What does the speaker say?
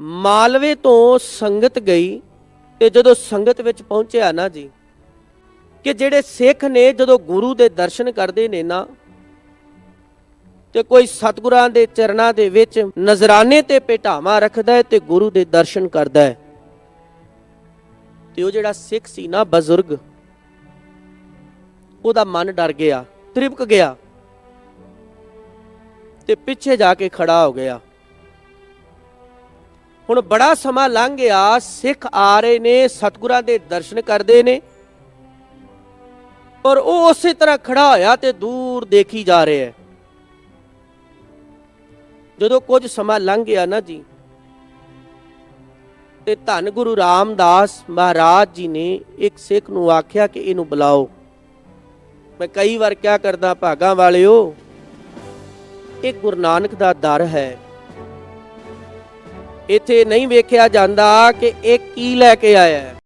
ਮਾਲਵੇ ਤੋਂ ਸੰਗਤ ਗਈ ਤੇ ਜਦੋਂ ਸੰਗਤ ਵਿੱਚ ਪਹੁੰਚਿਆ ਨਾ ਜੀ, ਕਿ ਜਿਹੜੇ ਸਿੱਖ ਨੇ ਜਦੋਂ ਗੁਰੂ ਦੇ ਦਰਸ਼ਨ ਕਰਦੇ ਨੇ ਨਾ, ਤੇ ਕੋਈ ਸਤਿਗੁਰਾਂ ਦੇ ਚਰਨਾਂ ਦੇ ਵਿੱਚ ਨਜ਼ਰਾਨੇ ਤੇ ਪੇਟਾਵਾ ਰੱਖਦਾ ਹੈ ਤੇ ਗੁਰੂ ਦੇ ਦਰਸ਼ਨ ਕਰਦਾ ਹੈ। ਤੇ ਉਹ ਜਿਹੜਾ ਸਿੱਖ ਸੀ ਨਾ ਬਜ਼ੁਰਗ, ਉਹਦਾ ਮਨ ਡਰ ਗਿਆ, ਤ੍ਰਿਪਕ ਗਿਆ ਤੇ ਪਿੱਛੇ ਜਾ ਕੇ ਖੜਾ ਹੋ ਗਿਆ। ਹੁਣ ਬੜਾ ਸਮਾਂ ਲੰਘ ਗਿਆ, ਸਿੱਖ ਆ ਰਹੇ ਨੇ, ਸਤਿਗੁਰਾਂ ਦੇ ਦਰਸ਼ਨ ਕਰਦੇ ਨੇ। ਪਰ ਉਹ ਉਸੇ ਤਰ੍ਹਾਂ ਖੜਾ ਹੋਇਆ ਤੇ ਦੂਰ ਦੇਖੀ ਜਾ ਰਿਹਾ ਹੈ। ਜਦੋਂ ਕੁਝ ਸਮਾਂ ਲੰਘ ਗਿਆ ਨਾ ਜੀ, ਤੇ ਧੰਨ ਗੁਰੂ ਰਾਮਦਾਸ ਮਹਾਰਾਜ ਜੀ ਨੇ ਇੱਕ ਸਿੱਖ ਨੂੰ ਆਖਿਆ ਕਿ ਇਹਨੂੰ ਬੁਲਾਓ। ਮੈਂ ਕਈ ਵਾਰ ਕਿਆ ਕਰਦਾ, ਭਾਗਾਂ ਵਾਲਿਓ, ਇਹ ਗੁਰੂ ਨਾਨਕ ਦਾ ਦਰ ਹੈ। ਇੱਥੇ ਨਹੀਂ ਵੇਖਿਆ ਜਾਂਦਾ ਕਿ ਇਹ ਕੀ ਲੈ ਕੇ ਆਇਆ ਹੈ।